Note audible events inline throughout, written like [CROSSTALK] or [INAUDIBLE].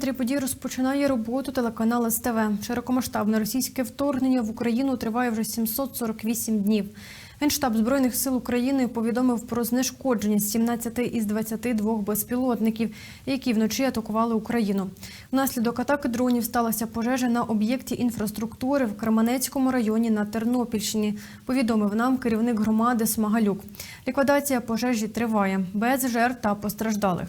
Центрі подій розпочинає роботу телеканал СТВ. Широкомасштабне російське вторгнення в Україну триває вже 748 днів. Генштаб збройних сил України повідомив про знешкодження 17 із 22 безпілотників, які вночі атакували Україну. Внаслідок атаки дронів сталася пожежа на об'єкті інфраструктури в Кременецькому районі на Тернопільщині. Повідомив нам керівник громади Смагалюк. Ліквідація пожежі триває без жертв та постраждалих.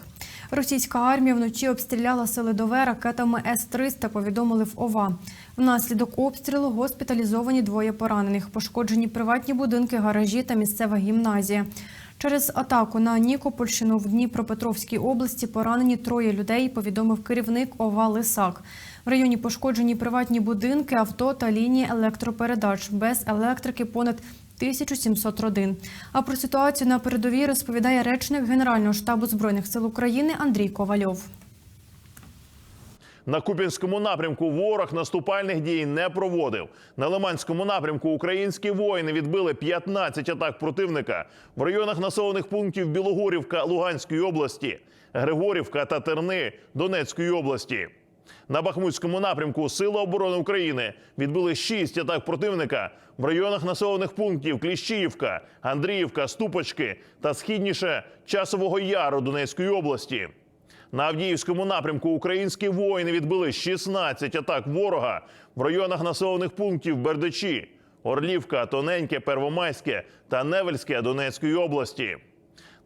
Російська армія вночі обстріляла селидове ракетами С-300, повідомили в ОВА. Внаслідок обстрілу госпіталізовані двоє поранених, пошкоджені приватні будинки, гаражі та місцева гімназія. Через атаку на Нікопольщину в Дніпропетровській області поранені троє людей, повідомив керівник ОВА Лисак. В районі пошкоджені приватні будинки, авто та лінії електропередач. Без електрики понад 1700 родин. А про ситуацію на передовій розповідає речник Генерального штабу збройних сил України Андрій Ковальов. На Куп'янському напрямку ворог наступальних дій не проводив. На Лиманському напрямку українські воїни відбили 15 атак противника в районах населених пунктів Білогорівка Луганської області, Григорівка та Терни Донецької області. На Бахмутському напрямку Сили оборони України відбили 6 атак противника в районах населених пунктів Кліщіївка, Андріївка, Ступочки та східніше Часового Яру Донецької області. На Авдіївському напрямку українські воїни відбили 16 атак ворога в районах населених пунктів Бердичі, Орлівка, Тоненьке, Первомайське та Невельське Донецької області.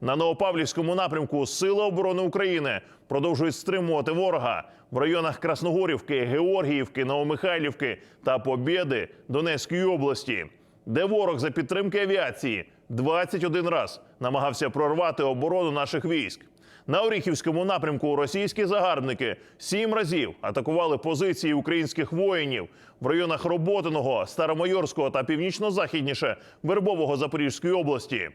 На Новопавлівському напрямку Сили оборони України продовжують стримувати ворога в районах Красногорівки, Георгіївки, Новомихайлівки та Побєди Донецької області, де ворог за підтримки авіації 21 раз намагався прорвати оборону наших військ. На Оріхівському напрямку російські загарбники сім разів атакували позиції українських воїнів в районах Роботиного, Старомайорського та північно-західніше Вербового Запорізької області.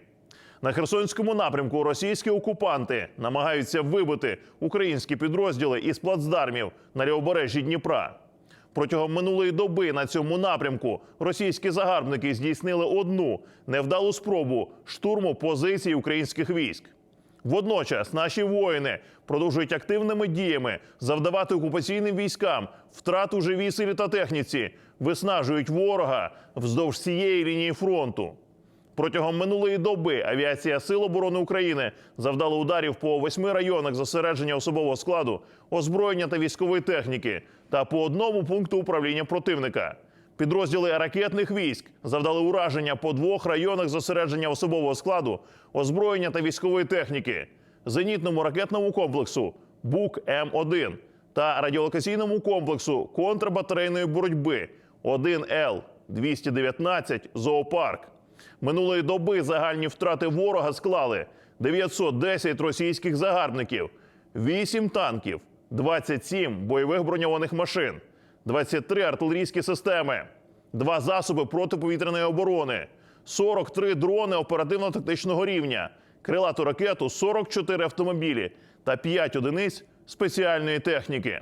На Херсонському напрямку російські окупанти намагаються вибити українські підрозділи із плацдармів на лівобережжі Дніпра. Протягом минулої доби на цьому напрямку російські загарбники здійснили одну невдалу спробу штурму позицій українських військ. Водночас наші воїни продовжують активними діями завдавати окупаційним військам втрат у живій силі та техніці, виснажують ворога вздовж цієї лінії фронту. Протягом минулої доби авіація Сил оборони України завдала ударів по восьми районах зосередження особового складу, озброєння та військової техніки та по одному пункту управління противника. Підрозділи ракетних військ завдали ураження по двох районах зосередження особового складу, озброєння та військової техніки, зенітному ракетному комплексу БУК М1 та радіолокаційному комплексу контрбатарейної боротьби 1Л 219 Зоопарк. Минулої доби загальні втрати ворога склали 910 російських загарбників, 8 танків, 27 бойових броньованих машин, 23 артилерійські системи, 2 засоби протиповітряної оборони, 43 дрони оперативно-тактичного рівня, крилату ракету, 44 автомобілі та 5 одиниць спеціальної техніки.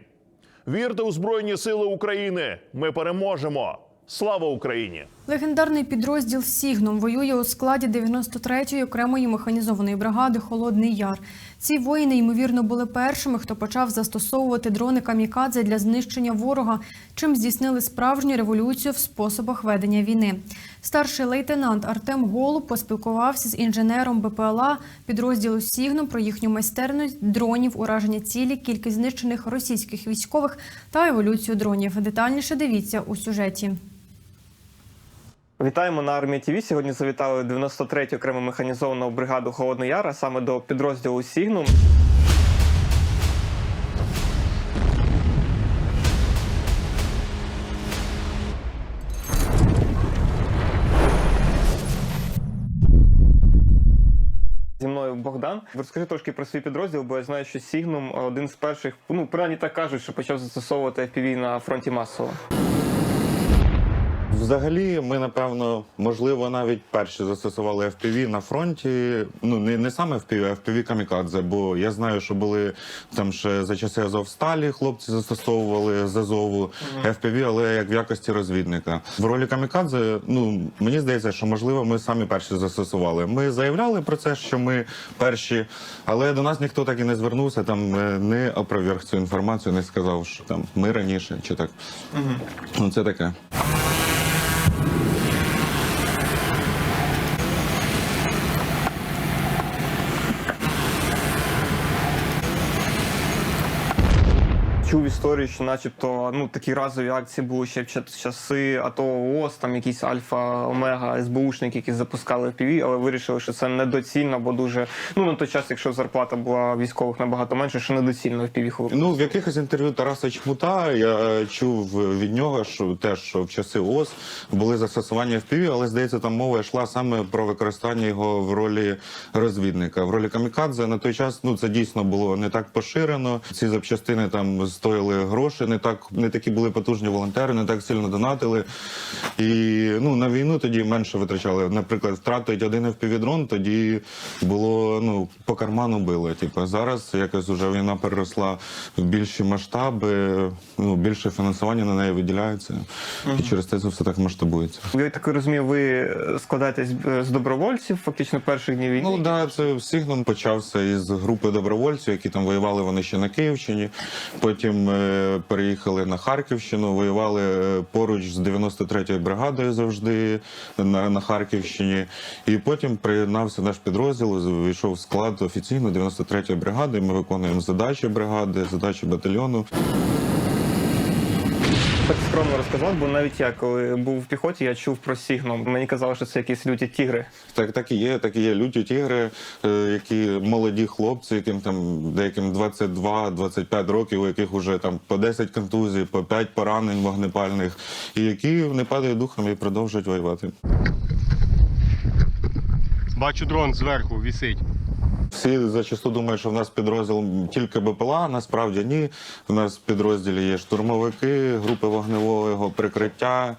Вірте у Збройні Сили України! Ми переможемо! Слава Україні! Легендарний підрозділ Сігном воює у складі 93-ї окремої механізованої бригади Холодний Яр. Ці воїни, ймовірно, були першими, хто почав застосовувати дрони камікадзе для знищення ворога, чим здійснили справжню революцію в способах ведення війни. Старший лейтенант Артем Голуб поспілкувався з інженером БПЛА підрозділу Сігном про їхню майстерність дронів, ураження цілі, кількість знищених російських військових та еволюцію дронів. Детальніше дивіться у сюжеті. Вітаємо на армії ТВ. Сьогодні завітали 93-ю окрему механізовану бригаду Холодний Яр, а саме до підрозділу Сігнум. Зі мною Богдан. Розкажи трошки про свій підрозділ, бо я знаю, що Сігнум один з перших, ну принаймні так кажуть, що почав застосовувати FPV на фронті масово. Взагалі, ми напевно, можливо, навіть перші застосували FPV на фронті. Ну не, не саме FPV, а FPV камікадзе, бо я знаю, що були там ще за часи Азовсталі хлопці застосовували з Азову FPV, але як в якості розвідника. В ролі камікадзе, ну мені здається, що можливо ми самі перші застосували. Ми заявляли про це, що ми перші, але до нас ніхто так і не звернувся, там е, не опроверг цю інформацію, не сказав, що там ми раніше чи так. Ну це таке. Чув історію, що начебто ну такі разові акції були ще в ча- часи АТО ООС, там якісь Альфа, Омега, СБУшники, які запускали ПВ, але вирішили, що це недоцільно, бо дуже ну на той час, якщо зарплата була військових набагато менше, що недоцільно в ПВ хлопці. Ну, в якихось інтерв'ю Тараса Чмута я е, чув від нього, що теж що в часи ООС були застосування FPV, але здається, там мова йшла саме про використання його в ролі розвідника. В ролі камікадзе на той час ну це дійсно було не так поширено. Ці запчастини там стоїли гроші, не так не такі були потужні волонтери, не так сильно донатили. І ну на війну тоді менше витрачали. Наприклад, втратить один FPV-дрон, тоді було ну по карману било. Типу зараз якось вже війна переросла в більші масштаби, ну більше фінансування на неї виділяється, і через те це все так масштабується. Я так розумію, ви складаєтесь е, з добровольців, фактично перших днів війни. Ну да, це Сігнум почався із групи добровольців, які там воювали вони ще на Київщині. Потім е, переїхали на Харківщину, воювали е, поруч з 93-ю бригадою завжди на, на Харківщині. І потім приєднався наш підрозділ, війшов в склад офіційно 93-ї бригади. Ми виконуємо задачі бригади, задачі батальйону. Так скромно розказав, бо навіть я коли був в піхоті, я чув про Сігном. Мені казали, що це якісь люті тігри. Так, так і є, так і є люті тігри, е, які молоді хлопці, яким там деяким 22-25 років, у яких вже там по 10 контузій, по 5 поранень вогнепальних, і які не падають духом і продовжують воювати. Бачу дрон зверху вісить. Всі зачасту думають, що в нас підрозділ тільки БПЛА. Насправді ні. У нас в підрозділі є штурмовики, групи вогневого прикриття.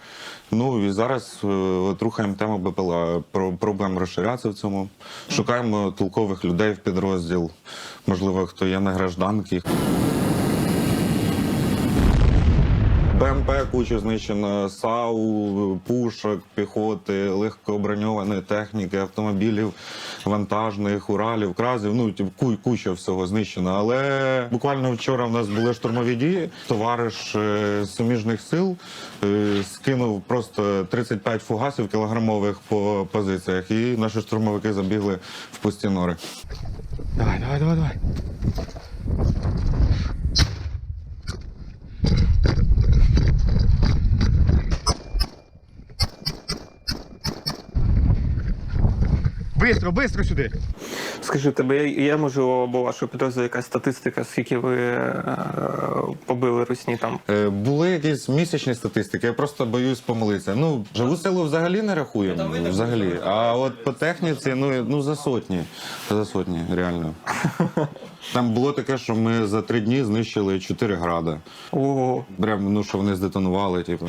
Ну і зараз е, от рухаємо тему БПЛА. Про- Пробуємо розширятися в цьому. Шукаємо толкових людей в підрозділ. Можливо, хто є на гражданки. БМП куча знищено, САУ, пушок, піхоти, легкоброньованої техніки, автомобілів, вантажних, уралів, кразів. Ну тип, ку- куча всього знищено. Але буквально вчора в нас були штурмові дії. Товариш е, суміжних сил е, скинув просто 35 фугасів кілограмових по позиціях, і наші штурмовики забігли в пусті нори. Давай, давай, давай, давай. Бистро, бистро сюди. Скажи, тебе є, є можливо, або вашого підрозділу якась статистика, скільки ви е, побили русні там? Е, Були якісь місячні статистики, я просто боюсь помилитися. Ну, живу силу взагалі не рахуємо. Взагалі. А от по техніці, ну, ну за сотні. За сотні, реально. [LAUGHS] Там було таке, що ми за три дні знищили чотири града. Ого. Прям, ну, що вони здетонували, типу.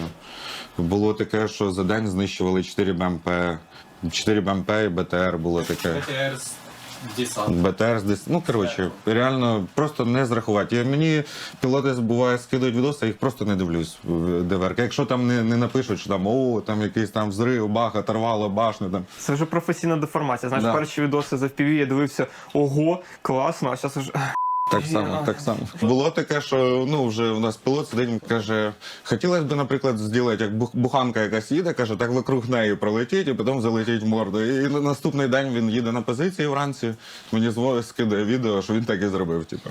Було таке, що за день знищували 4 БМП. 4 БМП і БТР було таке. БТР з десант. БТР з десь. Ну коротше, реально просто не зрахувати. І мені пілоти буває скидують відоси, я їх просто не дивлюсь в ДВР. Якщо там не, не напишуть, що там о, там якийсь там взрив, бах, оторвало башню там. Це вже професійна деформація. Знаєш, Да. перші відоси з FPV я дивився, ого, класно, а зараз вже. Так само, так само. Було таке, що ну вже у нас пілот сидить, каже, хотілося б, наприклад, зробити, як буханка якась їде, каже, так вокруг неї пролетіть і потім залетіть в морду. І на наступний день він їде на позиції вранці. Мені дзвонить, скидає відео, що він так і зробив. Типу.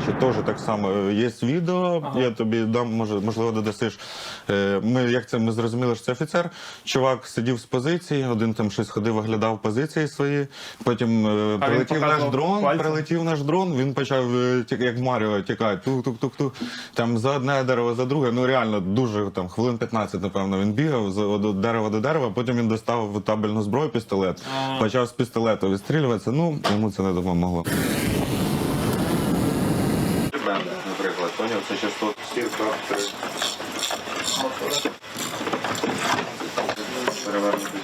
Речі, теж так само е, є відео. Я тобі дам, може, можливо, додасиш. Е, Ми як це ми зрозуміли, що це офіцер. Чувак сидів з позиції, один там щось ходив, оглядав позиції свої. Потім е, прилетів наш дрон, пальцем? прилетів наш дрон. Він почав е, як Маріо тікати. Тук-тук-тук-тук. Там за одне дерево, за друге. Ну реально дуже там хвилин 15, напевно, він бігав з дерева до дерева. Потім він достав табельну зброю, пістолет, почав з пістолету відстрілюватися. Ну йому це не допомогло. Це стірка. Перевернути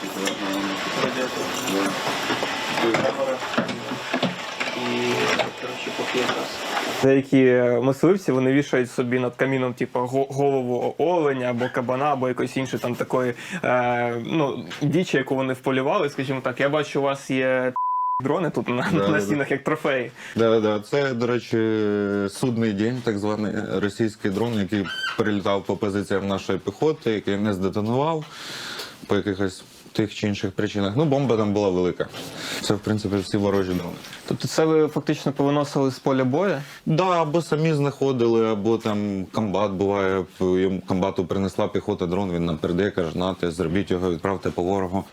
Деякі мисливці вони вішають собі над каміном, типу, голову оленя або кабана, або якоїсь іншої там такої е, ну, дічі, яку вони вполювали, скажімо так. Я бачу, у вас є дрони тут на, Да, на да. стінах як трофеї. Да, да. Це, до речі, судний день, так званий російський дрон, який прилітав по позиціям нашої піхоти, який не здетонував по якихось тих чи інших причинах. Ну, бомба там була велика. Це, в принципі, всі ворожі дрони. Тобто це ви фактично повиносили з поля бою? Да, або самі знаходили, або там комбат буває. їм Комбату принесла піхота дрон, він нам передає, каже, нате, зробіть його, відправте по ворогу.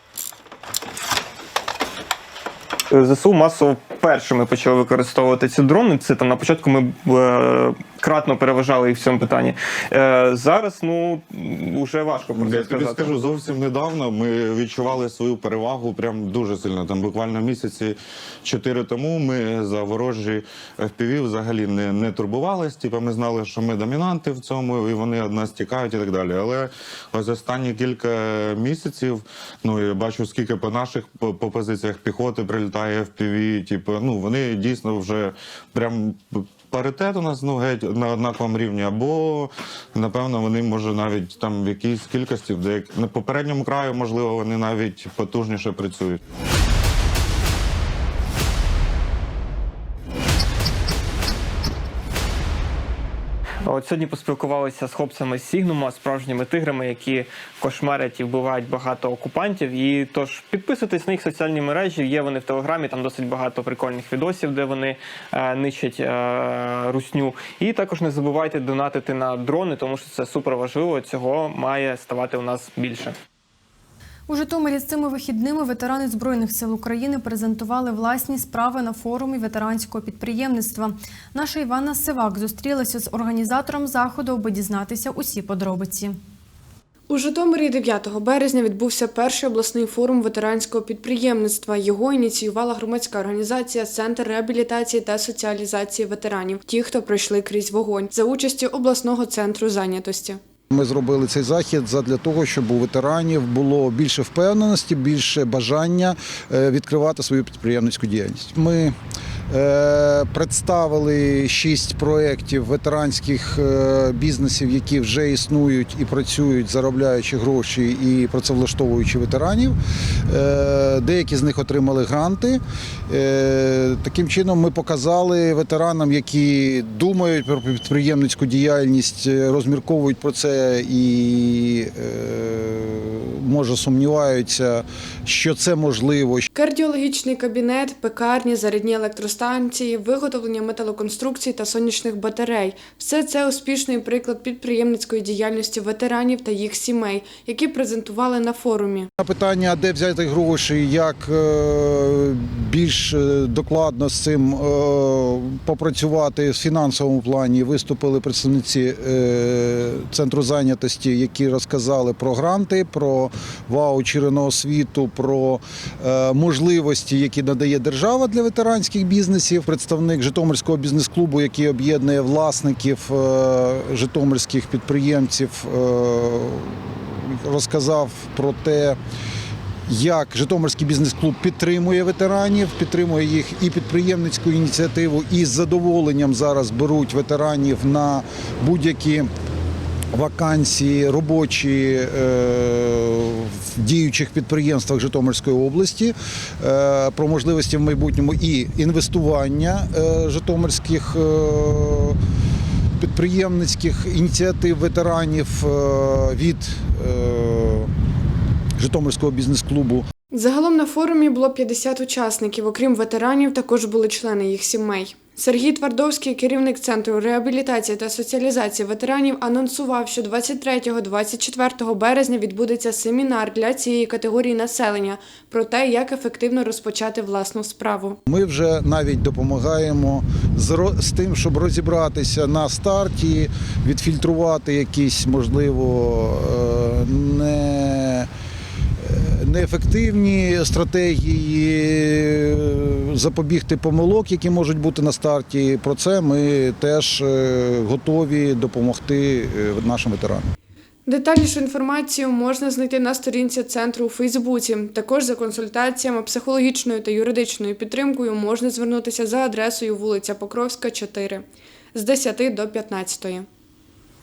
ЗСУ масово першими почали використовувати ці дрони. Це там на початку ми е, кратно переважали їх в цьому питанні. Е, зараз ну вже важко про це Я тобі сказати. скажу, зовсім недавно ми відчували свою перевагу прям дуже сильно. Там буквально місяці чотири тому ми за ворожі FPV взагалі не, не турбувались. Типу, ми знали, що ми домінанти в цьому, і вони від нас тікають і так далі. Але ось останні кілька місяців, ну я бачу, скільки по наших по, по позиціях піхоти прилітає FPV, типу, ну вони дійсно вже прям. Паритет у нас ну геть на однаковому рівні, або напевно вони може навіть там в якійсь кількості, в деяк... на попередньому краю, можливо, вони навіть потужніше працюють. От сьогодні поспілкувалися з хлопцями з Сігнума, справжніми тиграми, які кошмарять і вбивають багато окупантів. І тож підписуйтесь на їх соціальні мережі. Є вони в телеграмі. Там досить багато прикольних відосів, де вони е, нищать е, русню. І також не забувайте донатити на дрони, тому що це супер важливо. Цього має ставати у нас більше. У Житомирі з цими вихідними ветерани Збройних сил України презентували власні справи на форумі ветеранського підприємництва. Наша Івана Сивак зустрілася з організатором заходу, аби дізнатися усі подробиці. У Житомирі 9 березня відбувся перший обласний форум ветеранського підприємництва. Його ініціювала громадська організація Центр реабілітації та соціалізації ветеранів, ті, хто пройшли крізь вогонь, за участю обласного центру зайнятості. Ми зробили цей захід для того, щоб у ветеранів було більше впевненості, більше бажання е, відкривати свою підприємницьку діяльність. Ми е, представили шість проєктів ветеранських е, бізнесів, які вже існують і працюють, заробляючи гроші і працевлаштовуючи ветеранів. Деякі з них отримали гранти. Таким чином, ми показали ветеранам, які думають про підприємницьку діяльність, розмірковують про це і е, може сумніваються, що це можливо, Кардіологічний кабінет, пекарні, зарядні електростанції, виготовлення металоконструкцій та сонячних батарей все це успішний приклад підприємницької діяльності ветеранів та їх сімей, які презентували на форумі. На питання, де взяти гроші, як е, більш е, докладно з цим е, попрацювати в фінансовому плані, виступили представниці центру зайнятості, які розказали про гранти, про ваучери на освіту, про е, можливості, які надає держава для ветеранських бізнесів. Представник Житомирського бізнес-клубу, який об'єднує власників е, житомирських підприємців, е, розказав про те, як Житомирський бізнес-клуб підтримує ветеранів, підтримує їх і підприємницьку ініціативу, і з задоволенням зараз беруть ветеранів на будь-які вакансії робочі е, в діючих підприємствах Житомирської області, е, про можливості в майбутньому і інвестування е, житомирських. Підприємницьких ініціатив ветеранів від Житомирського бізнес-клубу Загалом на форумі було 50 учасників. Окрім ветеранів, також були члени їх сімей. Сергій Твардовський, керівник центру реабілітації та соціалізації ветеранів, анонсував, що 23-24 березня відбудеться семінар для цієї категорії населення про те, як ефективно розпочати власну справу. Ми вже навіть допомагаємо з, тим, щоб розібратися на старті, відфільтрувати якісь, можливо, е, не, е, неефективні стратегії, запобігти помилок, які можуть бути на старті. Про це ми теж е, готові допомогти е, нашим ветеранам. Детальнішу інформацію можна знайти на сторінці центру у Фейсбуці. Також за консультаціями, психологічною та юридичною підтримкою можна звернутися за адресою вулиця Покровська, 4 з 10 до 15.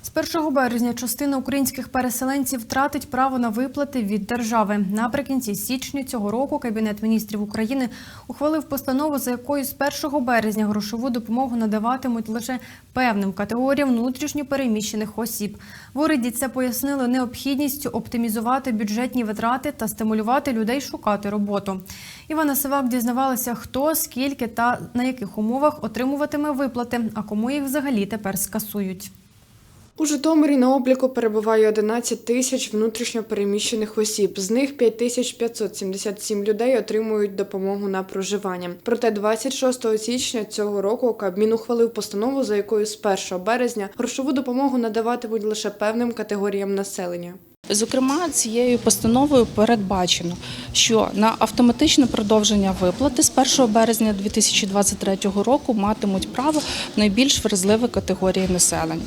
З 1 березня частина українських переселенців втратить право на виплати від держави. Наприкінці січня цього року Кабінет міністрів України ухвалив постанову, за якою з 1 березня грошову допомогу надаватимуть лише певним категоріям внутрішньо переміщених осіб. В уряді це пояснили необхідністю оптимізувати бюджетні витрати та стимулювати людей шукати роботу. Івана Сивак дізнавалася, хто, скільки та на яких умовах отримуватиме виплати, а кому їх взагалі тепер скасують. У Житомирі на обліку перебуває 11 тисяч внутрішньо переміщених осіб. З них 5577 людей отримують допомогу на проживання. Проте 26 січня цього року Кабмін ухвалив постанову, за якою з 1 березня грошову допомогу надаватимуть лише певним категоріям населення. Зокрема, цією постановою передбачено, що на автоматичне продовження виплати з 1 березня 2023 року матимуть право найбільш вразливі категорії населення.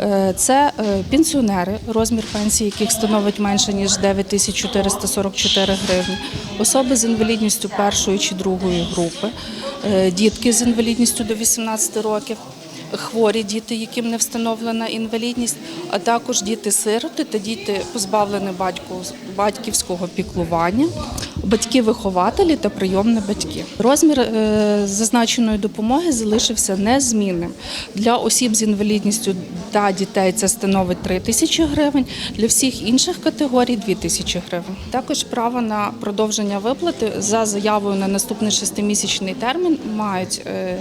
Е, Це е, пенсіонери, розмір пенсії яких становить менше ніж 9444 гривні, особи з інвалідністю першої чи другої групи, е, дітки з інвалідністю до 18 років хворі діти, яким не встановлена інвалідність, а також діти-сироти та діти, позбавлені батьку- батьківського піклування, батьки-вихователі та прийомні батьки. Розмір е, зазначеної допомоги залишився незмінним. Для осіб з інвалідністю та дітей це становить 3 тисячі гривень, для всіх інших категорій 2 тисячі гривень. Також право на продовження виплати за заявою на наступний шестимісячний термін мають е,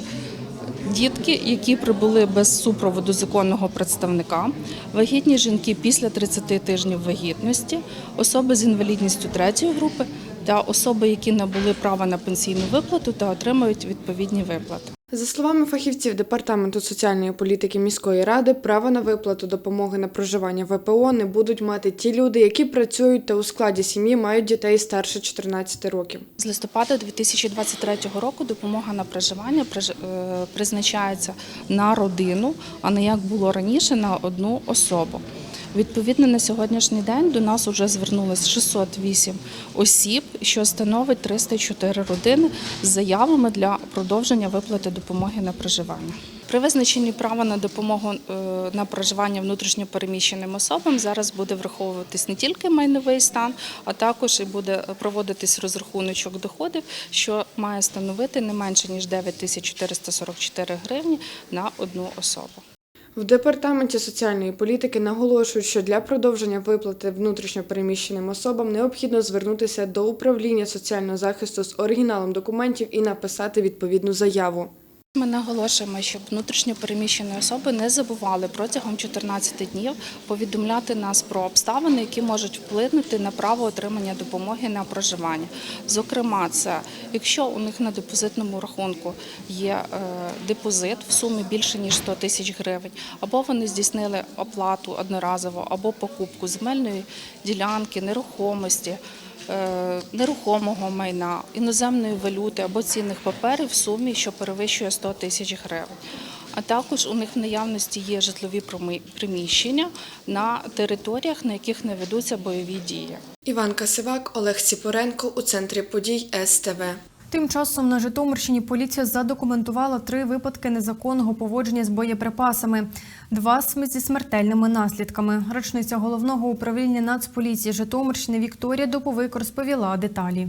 Дітки, які прибули без супроводу законного представника, вагітні жінки після 30 тижнів вагітності, особи з інвалідністю третьої групи та особи, які набули права на пенсійну виплату та отримують відповідні виплати. За словами фахівців департаменту соціальної політики міської ради, право на виплату допомоги на проживання ВПО не будуть мати ті люди, які працюють та у складі сім'ї мають дітей старше 14 років. З листопада 2023 року допомога на проживання е, призначається на родину, а не як було раніше на одну особу. Відповідно, на сьогоднішній день до нас вже звернулось 608 осіб, що становить 304 родини з заявами для продовження виплати допомоги на проживання. При визначенні права на допомогу е, на проживання внутрішньопереміщеним особам зараз буде враховуватись не тільки майновий стан, а також і буде проводитись розрахуночок доходів, що має становити не менше ніж 9444 гривні на одну особу. В департаменті соціальної політики наголошують, що для продовження виплати внутрішньо переміщеним особам необхідно звернутися до управління соціального захисту з оригіналом документів і написати відповідну заяву. Ми наголошуємо, щоб внутрішньо переміщені особи не забували протягом 14 днів повідомляти нас про обставини, які можуть вплинути на право отримання допомоги на проживання. Зокрема, це якщо у них на депозитному рахунку є е, депозит в сумі більше ніж 100 тисяч гривень, або вони здійснили оплату одноразово, або покупку земельної ділянки, нерухомості. е, Нерухомого майна, іноземної валюти або цінних паперів в сумі, що перевищує 100 тисяч гривень. А також у них в наявності є житлові проми- приміщення на територіях, на яких не ведуться бойові дії. Іван Касивак, Олег Ціпоренко у центрі подій СТВ. Тим часом на Житомирщині поліція задокументувала три випадки незаконного поводження з боєприпасами, два зі смертельними наслідками. Речниця головного управління Нацполіції Житомирщини Вікторія Доповик розповіла деталі.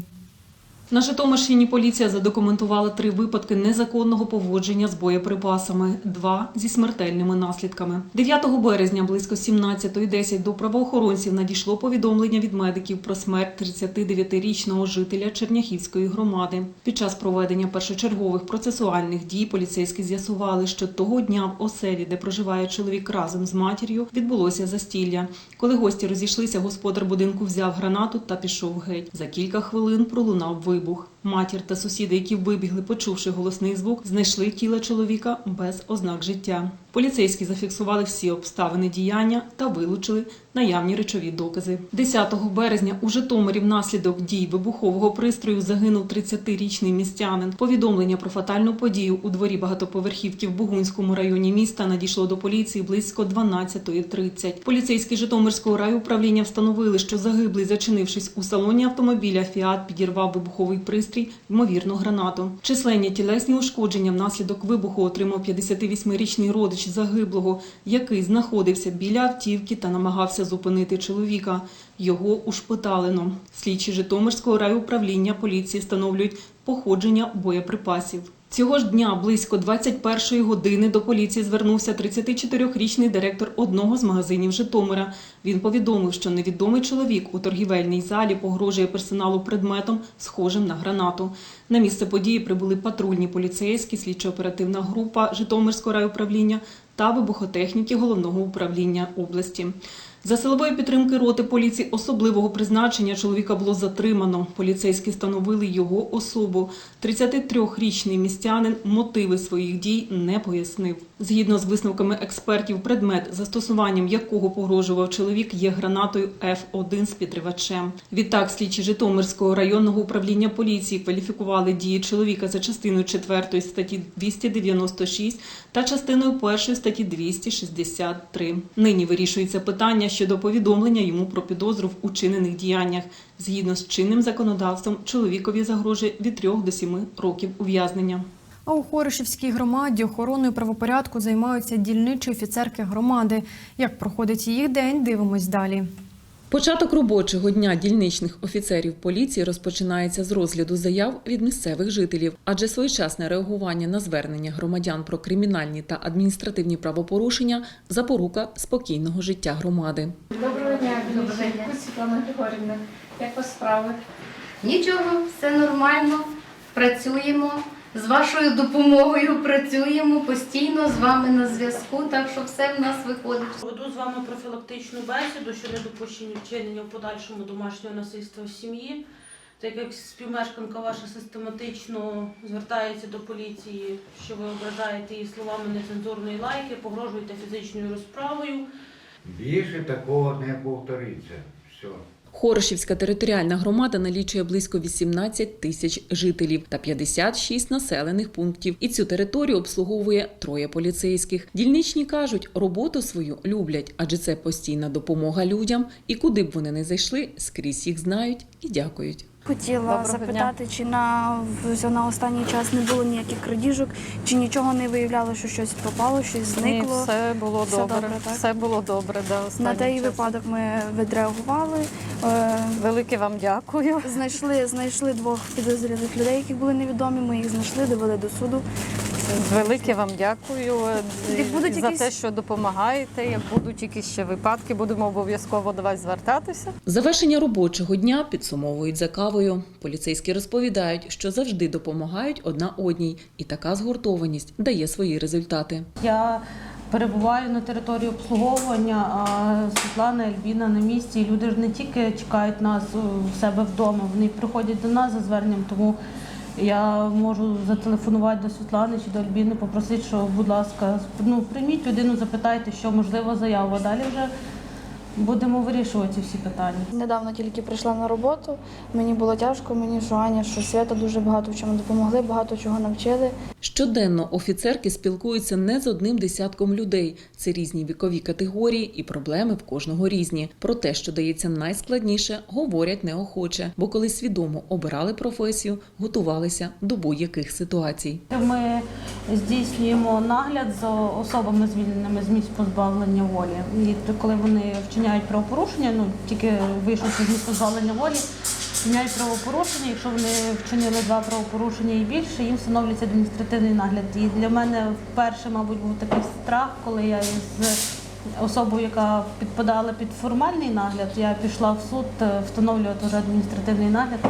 На Житомирщині поліція задокументувала три випадки незаконного поводження з боєприпасами, два зі смертельними наслідками. 9 березня близько 17.10 до правоохоронців надійшло повідомлення від медиків про смерть 39-річного жителя Черняхівської громади. Під час проведення першочергових процесуальних дій поліцейські з'ясували, що того дня в оселі, де проживає чоловік разом з матір'ю, відбулося застілля. Коли гості розійшлися, господар будинку взяв гранату та пішов геть. За кілька хвилин пролунав вибух. Матір та сусіди, які вибігли, почувши голосний звук, знайшли тіло чоловіка без ознак життя. Поліцейські зафіксували всі обставини діяння та вилучили наявні речові докази. 10 березня у Житомирі внаслідок дій вибухового пристрою загинув 30-річний містянин. Повідомлення про фатальну подію у дворі багатоповерхівки в Бугунському районі міста надійшло до поліції близько 12.30. Поліцейські Житомирського райуправління встановили, що загиблий, зачинившись у салоні автомобіля, Фіат підірвав вибуховий пристрій, ймовірно, гранату. Численні тілесні ушкодження внаслідок вибуху отримав 58-річний родич загиблого, який знаходився біля автівки та намагався зупинити чоловіка. Його ушпиталено. Слідчі Житомирського райуправління поліції встановлюють походження боєприпасів. Цього ж дня близько 21-ї години до поліції звернувся 34-річний директор одного з магазинів Житомира. Він повідомив, що невідомий чоловік у торгівельній залі погрожує персоналу предметом, схожим на гранату. На місце події прибули патрульні поліцейські, слідчо-оперативна група Житомирського райуправління та вибухотехніки головного управління області. За силової підтримки роти поліції особливого призначення чоловіка було затримано. Поліцейські встановили його особу. 33-річний містянин мотиви своїх дій не пояснив. Згідно з висновками експертів, предмет, застосуванням якого погрожував чоловік, є гранатою F1 з підривачем. Відтак, слідчі Житомирського районного управління поліції кваліфікували дії чоловіка за частиною 4 статті 296 та частиною 1 статті 263. Нині вирішується питання щодо повідомлення йому про підозру в учинених діяннях. Згідно з чинним законодавством, чоловікові загрожує від 3 до 7 років ув'язнення. А у Хоришівській громаді охороною правопорядку займаються дільничі офіцерки громади. Як проходить їх день, дивимось далі. Початок робочого дня дільничних офіцерів поліції розпочинається з розгляду заяв від місцевих жителів, адже своєчасне реагування на звернення громадян про кримінальні та адміністративні правопорушення запорука спокійного життя громади. Доброго дня, Доброго Світлана Григорівна. Як вас справи? Нічого, все нормально. Працюємо. З вашою допомогою працюємо постійно з вами на зв'язку, так що все в нас виходить. Веду з вами профілактичну бесіду щодо недопущення вчинення в подальшому домашнього насильства в сім'ї. Так як співмешканка ваша систематично звертається до поліції, що ви ображаєте її словами нецензурної лайки, погрожуєте фізичною розправою. Більше такого не повториться. Все. Хорошівська територіальна громада налічує близько 18 тисяч жителів та 56 населених пунктів. І цю територію обслуговує троє поліцейських. Дільничні кажуть, роботу свою люблять, адже це постійна допомога людям. І куди б вони не зайшли, скрізь їх знають і дякують. Хотіла запитати, чи на, на останній час не було ніяких крадіжок, чи нічого не виявляло, що щось пропало, щось зникло. Ні, все було Все добре. добре, так? Все було добре. Да, На той часом. випадок ми відреагували. Е, Велике вам дякую. Знайшли, знайшли двох підозрілих людей, які були невідомі. Ми їх знайшли, довели до суду. Велике вам дякую е, Як будуть за якісь- те, що допомагаєте. Як будуть якісь ще випадки, будемо обов'язково до вас звертатися. Завершення робочого дня підсумовують за кавою. Поліцейські розповідають, що завжди допомагають одна одній, і така згуртованість дає свої результати. Я перебуваю на території обслуговування, а Світлана Альбіна на місці. Люди ж не тільки чекають нас у себе вдома, вони приходять до нас за зверненням, тому я можу зателефонувати до Світлани чи до Альбіни, попросити, що, будь ласка, ну, прийміть людину, запитайте, що можливо заяву, а далі вже будемо вирішувати ці всі питання. Недавно тільки прийшла на роботу. Мені було тяжко, мені що Аня, що Свята дуже багато в чому допомогли, багато чого навчили. Щоденно офіцерки спілкуються не з одним десятком людей. Це різні вікові категорії і проблеми в кожного різні. Про те, що дається найскладніше, говорять неохоче, бо коли свідомо обирали професію, готувалися до будь-яких ситуацій. Ми здійснюємо нагляд за особами звільненими з місць позбавлення волі. І коли вони вчиняють правопорушення, ну тільки вийшовши з позбавлення волі, вчиняють правопорушення. Якщо вони вчинили два правопорушення і більше, їм встановлюється адміністративний нагляд. І для мене вперше, мабуть, був такий страх, коли я із особою, яка підпадала під формальний нагляд, я пішла в суд е, встановлювати вже адміністративний нагляд.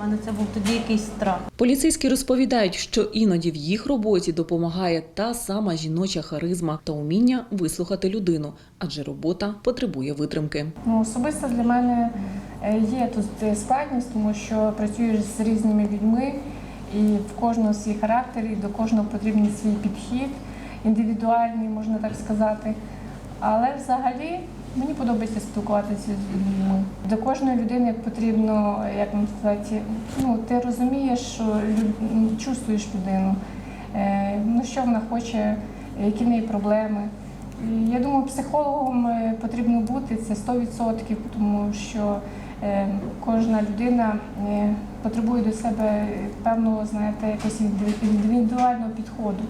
Мене це був тоді якийсь страх. Поліцейські розповідають, що іноді в їх роботі допомагає та сама жіноча харизма та уміння вислухати людину, адже робота потребує витримки. Ну, особисто для мене е, є тут е, складність, тому що працюєш з різними людьми, і в кожного свій характер, і до кожного потрібен свій підхід, індивідуальний, можна так сказати. Але взагалі мені подобається спілкуватися з людьми. До кожної людини потрібно, як вам сказати, ну ти розумієш, що люд... ну, чувствуєш людину, е, ну що вона хоче, які в неї проблеми. Я думаю, психологом е, потрібно бути це 100%, тому що е, кожна людина потребує до себе певного, знаєте, якогось індивідуального підходу.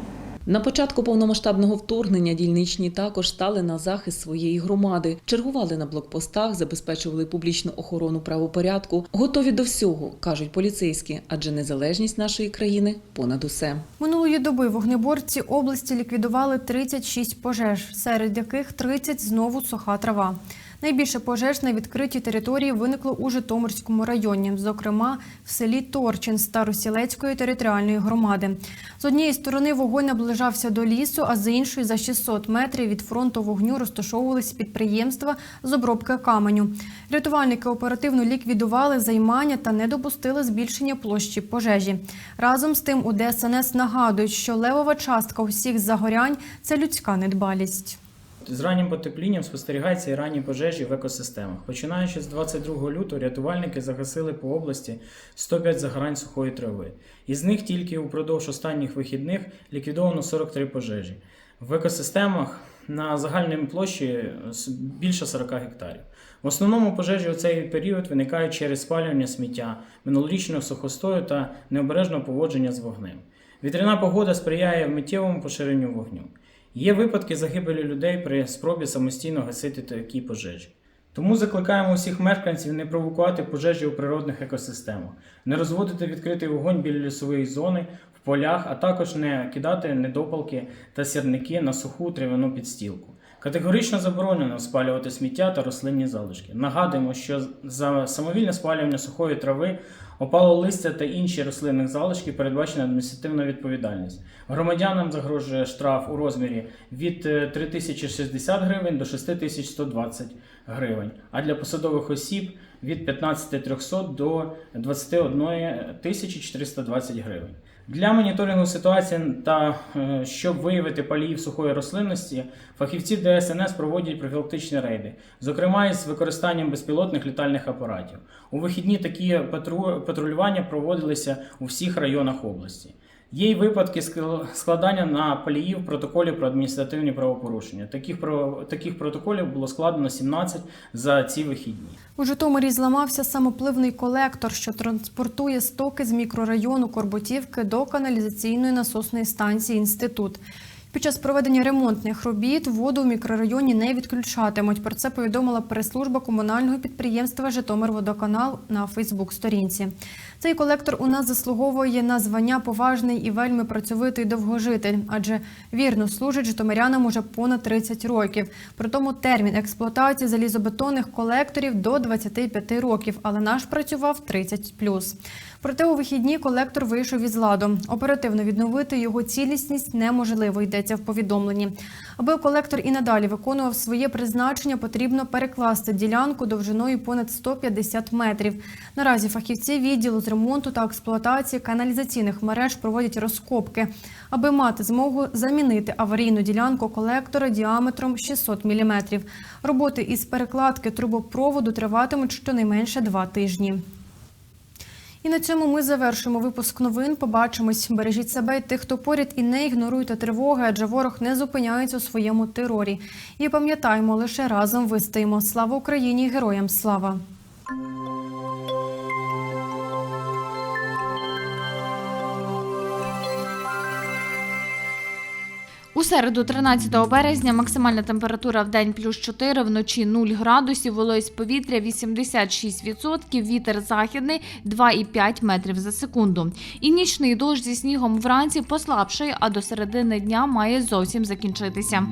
На початку повномасштабного вторгнення дільничні також стали на захист своєї громади, чергували на блокпостах, забезпечували публічну охорону правопорядку, готові до всього, кажуть поліцейські, адже незалежність нашої країни понад усе. Минулої доби вогнеборці області ліквідували 36 пожеж, серед яких 30 знову суха трава. Найбільше пожеж на відкритій території виникло у Житомирському районі, зокрема в селі Торчин Старосілецької територіальної громади. З однієї сторони вогонь наближався до лісу, а з іншої за 600 метрів від фронту вогню розташовувались підприємства з обробки каменю. Рятувальники оперативно ліквідували займання та не допустили збільшення площі пожежі. Разом з тим у ДСНС нагадують, що левова частка усіх загорянь це людська недбалість. З раннім потеплінням спостерігаються і ранні пожежі в екосистемах. Починаючи з 22 лютого, рятувальники загасили по області 105 загорань сухої трави. Із них тільки упродовж останніх вихідних ліквідовано 43 пожежі. В екосистемах на загальній площі більше 40 гектарів. В основному пожежі у цей період виникають через спалювання сміття, минулорічного сухостою та необережного поводження з вогнем. Вітряна погода сприяє миттєвому поширенню вогню. Є випадки загибелі людей при спробі самостійно гасити такі пожежі. Тому закликаємо усіх мешканців не провокувати пожежі у природних екосистемах, не розводити відкритий вогонь біля лісової зони, в полях, а також не кидати недопалки та сірники на суху трав'яну підстілку. Категорично заборонено спалювати сміття та рослинні залишки. Нагадуємо, що за самовільне спалювання сухої трави, опало листя та інші рослинних залишки передбачена адміністративна відповідальність. Громадянам загрожує штраф у розмірі від е, 3060 гривень до 6120 гривень, а для посадових осіб від 15300 до 21420 гривень. Для моніторингу ситуації та е, щоб виявити паліїв сухої рослинності, фахівці ДСНС проводять профілактичні рейди, зокрема із використанням безпілотних літальних апаратів. У вихідні такі патру- патрулювання проводилися у всіх районах області. Є й випадки скл- складання на паліїв протоколів про адміністративні правопорушення. Таких, про- таких протоколів було складено 17 за ці вихідні. У Житомирі зламався самопливний колектор, що транспортує стоки з мікрорайону Корботівки до каналізаційної насосної станції Інститут. Під час проведення ремонтних робіт воду в мікрорайоні не відключатимуть. Про це повідомила прес-служба комунального підприємства Житомирводоканал на Фейсбук-сторінці. Цей колектор у нас заслуговує на звання поважний і вельми працьовитий довгожитель, адже вірно служить житомирянам уже понад 30 років. Притому термін експлуатації залізобетонних колекторів до 25 років, але наш працював 30+. Проте у вихідні колектор вийшов із ладу. Оперативно відновити його цілісність неможливо, йдеться в повідомленні. Аби колектор і надалі виконував своє призначення, потрібно перекласти ділянку довжиною понад 150 метрів. Наразі фахівці відділу з ремонту та експлуатації каналізаційних мереж проводять розкопки, аби мати змогу замінити аварійну ділянку колектора діаметром 600 мм. Роботи із перекладки трубопроводу триватимуть щонайменше два тижні. І на цьому ми завершимо випуск новин. Побачимось. Бережіть себе і тих, хто поряд, і не ігноруйте тривоги, адже ворог не зупиняється у своєму терорі. І пам'ятаємо, лише разом вистоїмо. Слава Україні! Героям слава! У середу, 13 березня, максимальна температура в день плюс 4, вночі 0 градусів, вологість повітря 86%, вітер західний 2,5 метрів за секунду. І нічний дощ зі снігом вранці послабший, а до середини дня має зовсім закінчитися.